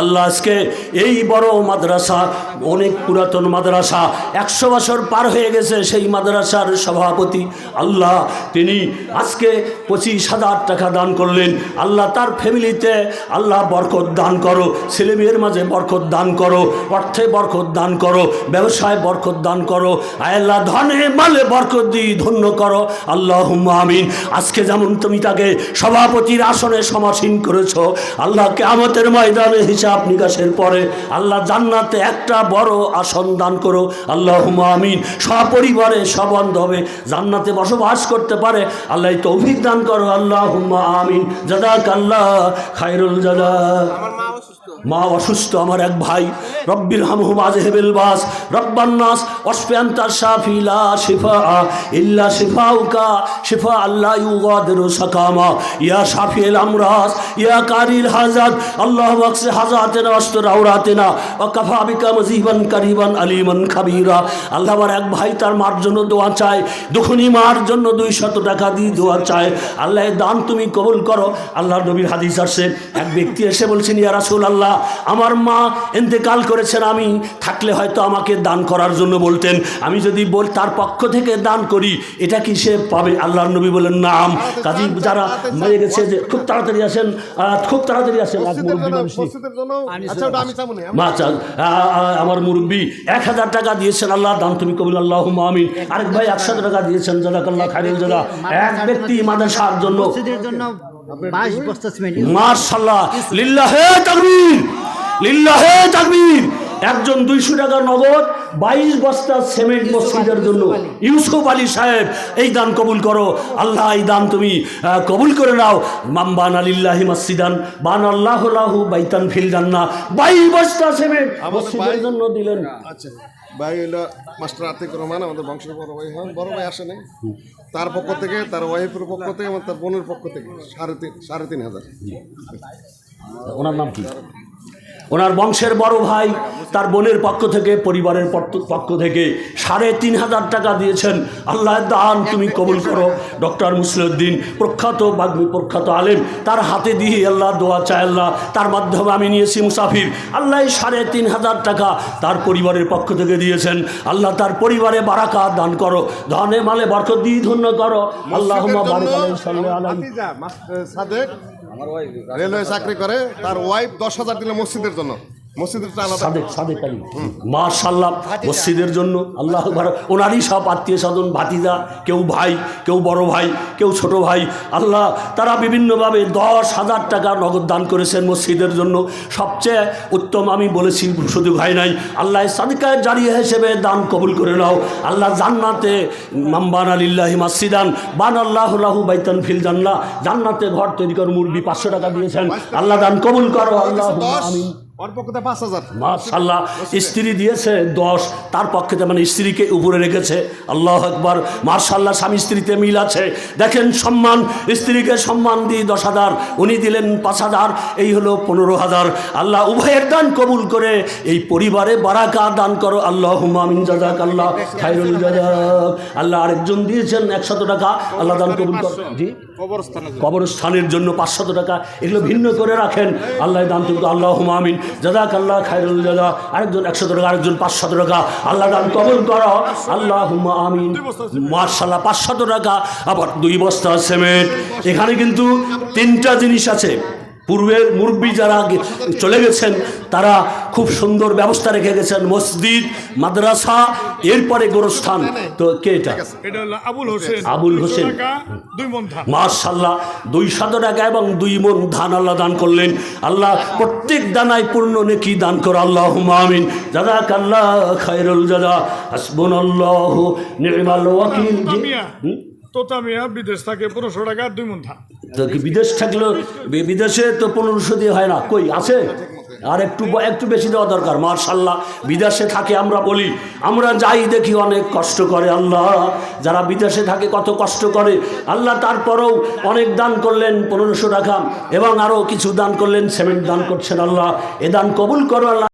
আল্লাহ আজকে এই বড় মাদ্রাসা, অনেক পুরাতন মাদ্রাসা, একশো বছর পার হয়ে গেছে সেই মাদ্রাসার সভাপতি। আল্লাহ, তিনি আজকে পঁচিশ হাজার টাকা দান করলেন। আল্লাহ তার ফ্যামিলিতে আল্লাহ বরকত দান করো, ছেলে মেয়ের মাঝে বরকত দান করো, অর্থে বরকত দান করো, ব্যবসায় বরকত দান করো, আল্লাহ ধনে মালে বরকত দিই ধন্য করো। আল্লাহ আমিন। আজকে যেমন তুমি তাকে সভাপতির আসনে সমাসীন করেছ, আল্লাহ কেমতের ময়দানে হিসাব নিকাশের পরে আল্লাহ জান্নাতে একটা বড় আসন দান করো। আল্লাহ আমিন। সপরিবারে সবন্ধ হবে। জান্নাতে বসবাস করতে পারে। আল্লাহ তো দান করো। আল্লাহ আমিন। জাদাক আল্লাহ খায়রুল জাদা। আমার মা মা অসুস্থ আমার এক ভাই। রব্বির হামহুম আজহেবেল বাস রব্বান্নাস অসফিয়ান্তা শাফিলা শিফা ইল্লা শিফাউকা। শিফা আল্লাহ সাকামা। ইয়া শাফিল আমরাস ইয়া কারিল হাজাত আল্লাহ বাকসে হাজাতেনা, অস্তর আওরাতেনা। ও কাফা বিকা মজিবান কারিবান আলিমান খাবিরা। আল্লাহ আমার এক ভাই তার মার জন্য দোয়া চায়। দুখনি মার জন্য দুই শত টাকা দিয়ে দোয়া চায়। আল্লাহ দান তুমি কবুল করো। আল্লাহ নবীর হাদিস আসছে এক ব্যক্তি এসে বলছেন, ইয়া রাসূল আল্লাহ আমার মা এতেকাল করেছেন আমি থাকলে হয়তো আমাকে দান করার জন্য বলতেন। আমি যদি বল তার পক্ষ থেকে দান করি এটা কি সে পাবে? আল্লাহর নবী বলেন নাম। কাজী যারা মেরে গেছে যে খুব তাড়াতাড়ি আসেন খুব তাড়াতাড়ি আসেন আচ্ছা আমার মুরব্বী এক হাজার টাকা দিয়েছেন আল্লাহ দান তুমি কবিল আল্লাহ আমিন। আরেক ভাই একশো টাকা দিয়েছেন জাজাকাল্লাহ খাইরুল জাদা এক ব্যক্তি মাদ্রাসার জন্য জন্য বাইশ বস্তা সিমেন্ট মার্শাল্লাহ লিল্লাহে তাকবীর। লিল্লাহে তাকবীর। একজন দুইশো টাকা নগদ বাইশ বস্তা সিমেন্ট মসজিদের জন্য। ইউসুফ আলী। সাহেব এই দান কবুল করো। আল্লাহ এই দান তুমি কবুল করে নাও। মাম্বান আলিল্লাহি মসজিদান বান আল্লাহ লাহু বাইতান ফিল জান্না বাইশ বস্তা সিমেন্ট মসজিদের জন্য দিলেন। আচ্ছা ভাই হইল মাস্টার আতিক রহমান আমাদের বংশের বড় ভাই হন। বড় ভাই আসে নাই। তার পক্ষ থেকে তার ওয়াইফের পক্ষ থেকে এবং তার বোনের পক্ষ থেকে সাড়ে তিন সাড়ে তিন হাজার। ওনার নাম কি? ওনার বংশের বড় ভাই তার বোনের পক্ষ থেকে পরিবারের পক্ষ- থেকে সাড়ে তিন হাজার টাকা দিয়েছেন। আল্লাহ দান তুমি কবুল করো। ডক্টর মুসলিউদ্দিন প্রখ্যাত বাগ্মী প্রখ্যাত আলেম তার হাতে দিয়ে আল্লাহ দোয়া চায় আল্লাহ। তার মাধ্যমে আমি নিয়েছি মুসাফির। আল্লাহ সাড়ে তিন হাজার টাকা তার পরিবারের পক্ষ থেকে দিয়েছেন। আল্লাহ তার পরিবারে বারাকা দান করো। ধনে মালে বরকত দিয়ে ধন্য করো। আল্লাহ রেলওয়ে চাকরি করে তার ওয়াইফ দশ হাজার দিলে মসজিদের জন্য। মসজিদের সাদেক সাদেক আলী। মার্শাল্লাহ মসজিদের জন্য আল্লাহ ওনারই সব আত্মীয় স্বজন ভাতিজা কেউ ভাই কেউ বড় ভাই কেউ ছোট ভাই। আল্লাহ তারা বিভিন্নভাবে দশ হাজার টাকা নগদ দান করেছেন মসজিদের জন্য। সবচেয়ে উত্তম আমি বলেছি শুধু ভাই নাই। আল্লাহ সাদিকায় জারিয়া হিসেবে দান কবুল করে নাও। আল্লাহ জান্নাতে মাম্বান আলিল্লাহি মাসিদান বান আল্লাহ লাহু বাইতান ফিল জান্না জান্নাতে ঘর তৈরি করে মুরবি পাঁচশো টাকা দিয়েছেন। আল্লাহ দান কবুল করো। আল্লাহ আমিন। ওর পক্ষ পাঁচ হাজার। মাশাল্লাহ স্ত্রী দিয়েছে দশ তার পক্ষে মানে স্ত্রীকে উপরে রেখেছে। আল্লাহ একবার মার্শাল্লাহ স্বামী স্ত্রীতে মিল আছে। দেখেন সম্মান স্ত্রীকে সম্মান দিই দশ হাজার উনি দিলেন পাঁচ হাজার এই হলো পনেরো হাজার। আল্লাহ উভয়ের দান কবুল করে এই পরিবারে বারাকা দান করো। আল্লাহ হুমামিন জাজাক আল্লাহ খাইরুল জাজাক আল্লাহ আরেকজন দিয়েছেন একশত টাকা আল্লাহ দান কবুল কর জি? কবরস্থানের জন্য। পাঁচশত টাকা এগুলো ভিন্ন করে রাখেন। আল্লাহ দান তুমি আল্লাহ হুমামিন জাদাক আল্লাহ খায়রুল জাদা আরেকজন একশো টাকা, আরেকজন পাঁচশত টাকা। আল্লাহ দান কবল করো। আল্লাহ আমিন। মার্শাল্লাহ পাঁচশত টাকা। আবার দুই বস্তা সিমেন্ট। এখানে কিন্তু তিনটা জিনিস আছে। পূর্বের মুরব্বী যারা চলে গেছেন তারা খুব সুন্দর ব্যবস্থা রেখে গেছেন। মসজিদ মাদ্রাসা এরপরে গোরস্থান। তো কে এটা? আবুল হোসেন। মার্শাল্লাহ দুই শত টাকা এবং দুই মন ধান আল্লাহ দান করলেন। আল্লাহ প্রত্যেক দানায় পূর্ণ নেকি দান করো। আল্লাহ মামিন জাদাক আল্লাহ খায়রুল জাদা হাসবুন আল্লাহ নির্মাল ওয়াকিল? বিদেশ বিদেশে তো পনেরোশো দিয়ে হয় না? কই, আছে? আর একটু একটু বেশি দেওয়া দরকার, মার্শাল্লাহ। বিদেশে থাকে আমরা বলি, আমরা যাই দেখি অনেক কষ্ট করে আল্লাহ। যারা বিদেশে থাকে কত কষ্ট করে। আল্লাহ তারপরেও অনেক দান করলেন পনেরোশো টাকা, এবং আরও কিছু দান করলেন, সিমেন্ট দান করছেন আল্লাহ। এ দান কবুল করো আল্লাহ।